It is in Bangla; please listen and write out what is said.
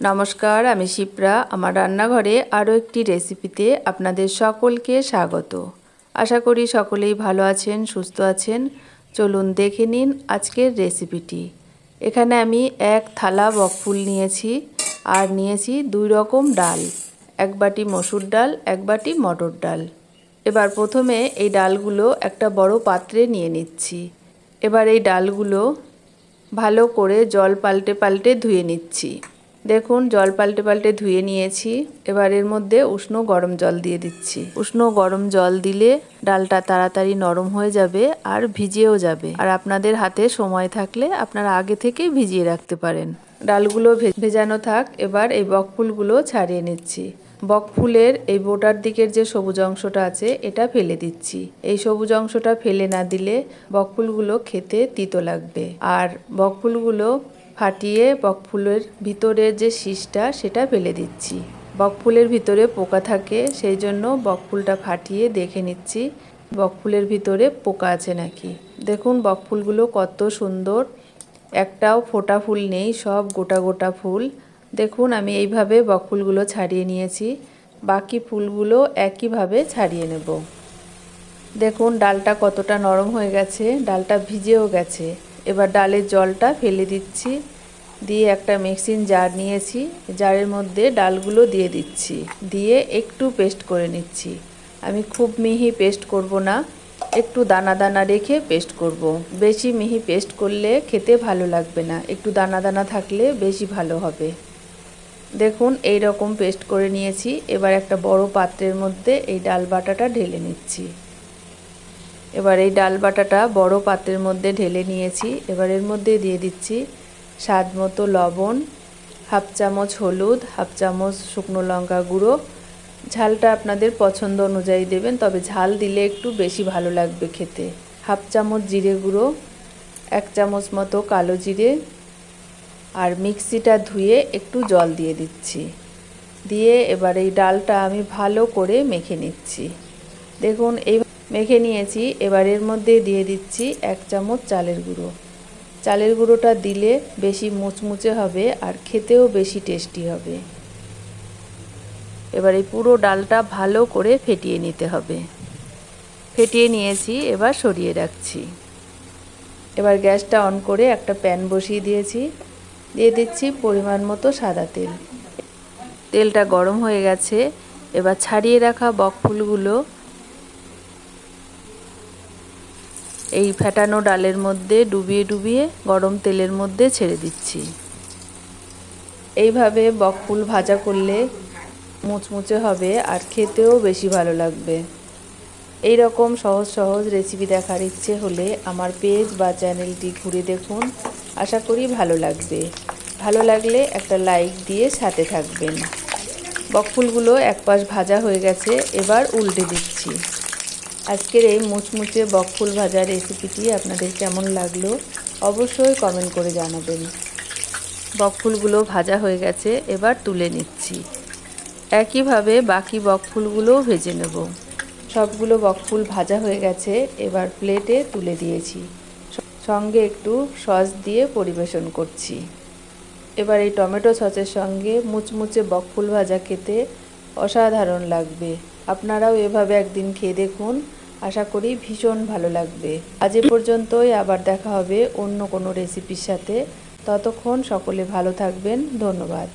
নমস্কার, আমি শিপ্রা। আমার রান্নাঘরে আরও একটি রেসিপিতে আপনাদের সকলকে স্বাগত। আশা করি সকলেই ভালো আছেন, সুস্থ আছেন। চলুন দেখে নিন আজকের রেসিপিটি। এখানে আমি এক থালা বকফুল নিয়েছি আর নিয়েছি দুই রকম ডাল, এক বাটি মসুর ডাল, এক বাটি মটর ডাল। এবার প্রথমে এই ডালগুলো একটা বড় পাত্রে নিয়ে নিচ্ছি। এবার এই ডালগুলো ভালো করে জল পাল্টে পাল্টে ধুয়ে নিচ্ছি। দেখুন, জল পাল্টে পাল্টে ধুয়ে নিয়েছি। এবার এর মধ্যে উষ্ণ গরম জল দিয়ে দিচ্ছি। উষ্ণ গরম জল দিলে ডালটা তাড়াতাড়ি নরম হয়ে যাবে আর ভিজেও যাবে। আর আপনাদের হাতে সময় থাকলে আপনারা আগে থেকে ভিজিয়ে রাখতে পারেন। ডালগুলো ভেজানো থাক, এবার এই বকফুলগুলো ছাড়িয়ে নিচ্ছি। বকফুলের এই বোটার দিকের যে সবুজ অংশটা আছে, এটা ফেলে দিচ্ছি। এই সবুজ অংশটা ফেলে না দিলে বকফুলগুলো খেতে তিতো লাগবে। আর বকফুলগুলো ফাটিয়ে বকফুলের ভিতরের যে শীষটা, সেটা ফেলে দিচ্ছি। বকফুলের ভিতরে পোকা থাকে, সেই জন্য বকফুলটা ফাটিয়ে দেখে নিচ্ছি, বকফুলের ভিতরে পোকা আছে নাকি। দেখুন, বকফুলগুলো কত সুন্দর। একটাও ফোটা ফুল নেই, সব গোটা গোটা ফুল। দেখুন, আমি এইভাবে বকফুলগুলো ছাড়িয়ে নিয়েছি। বাকি ফুলগুলো একইভাবে ছাড়িয়ে নেব। দেখুন, ডালটা কতটা নরম হয়ে গেছে, ডালটা ভিজেও গেছে। এবার ডালের জলটা ফেলে দিচ্ছি। দিয়ে একটা মিক্সিং জার নিয়েছি। জারের মধ্যে ডালগুলো দিয়ে দিচ্ছি। দিয়ে একটু পেস্ট করে নিচ্ছি। আমি খুব মিহি পেস্ট করব না। একটু দানা দানা রেখে পেস্ট করব। বেশি মিহি পেস্ট করলে খেতে ভালো লাগবে না। একটু দানা দানা থাকলে বেশি ভালো হবে। দেখুন এই রকম পেস্ট করে নিয়েছি। এবার একটা বড় পাত্রের মধ্যে এই ডাল বাটাটা ঢেলে নিচ্ছি। এবার এই ডাল বাটাটা বড় পাত্রের মধ্যে ঢেলে নিয়েছি। এবার এর মধ্যে দিয়ে দিচ্ছি স্বাদ মতো লবণ, হাফ চামচ হলুদ, হাফ চামচ শুকনো লঙ্কা গুঁড়ো। ঝালটা আপনাদের পছন্দ অনুযায়ী দেবেন, তবে ঝাল দিলে একটু বেশি ভালো লাগবে খেতে। হাফ চামচ জিরে গুঁড়ো, এক চামচ মতো কালো জিরে আর মিক্সিটা ধুয়ে একটু জল দিয়ে দিচ্ছি। দিয়ে এবার এই ডালটা আমি ভালো করে মেখে নিচ্ছি। দেখুন, এই মেখে নিয়েছি এবার এর মধ্যে দিয়ে দিচ্ছি এক চামচ চালের গুঁড়ো। চালের গুঁড়োটা দিলে বেশি মুচমুচে হবে আর খেতেও বেশি টেস্টি হবে। এবার এই পুরো ডালটা ভালো করে ফেটিয়ে নিতে হবে। ফেটিয়ে নিয়েছি, এবার সরিয়ে রাখছি। এবার গ্যাসটা অন করে একটা প্যান বসিয়ে দিয়েছি। দিয়ে দিচ্ছি পরিমাণ মতো সাদা তেল। তেলটা গরম হয়ে গেছে, এবার ছাড়িয়ে রাখা বকফুলগুলো এই ফ্যাটানো ডালের মধ্যে ডুবিয়ে ডুবিয়ে গরম তেলের মধ্যে ছেড়ে দিচ্ছি। এইভাবে বকফুল ভাজা করলে মুচমুচে হবে আর খেতেও বেশি ভালো লাগবে। এই রকম সহজ সহজ রেসিপি দেখার ইচ্ছে হলে আমার পেজ বা চ্যানেলটি ঘুরে দেখুন। আশা করি ভালো লাগবে। ভালো লাগলে একটা লাইক দিয়ে সাথে থাকবেন। বকফুলগুলো এক পাশ ভাজা হয়ে গেছে, এবার উল্টে দিচ্ছি। আজকের এই মুচমুচে বকফুল ভাজা রেসিপিটি আপনাদের কেমন লাগল অবশ্যই কমেন্ট করে জানাবেন। বকফুলগুলো ভাজা হয়ে গেছে, এবার তুলে নিচ্ছি। একইভাবে বাকি বকফুলগুলোও ভেজে নেব। সবগুলো বকফুল ভাজা হয়ে গেছে, এবার প্লেটে তুলে দিয়েছি। সঙ্গে একটু সস দিয়ে পরিবেশন করছি। এবার এই টমেটো সসের সঙ্গে মুচমুচে বকফুল ভাজা খেতে অসাধারণ লাগবে। আপনারাও এভাবে একদিন খেয়ে দেখুন। আশা করি ভীষণ ভালো লাগবে। আজ এ পর্যন্তই, আবার দেখা হবে অন্য কোনো রেসিপির সাথে। ততক্ষণ সকলে ভালো থাকবেন। ধন্যবাদ।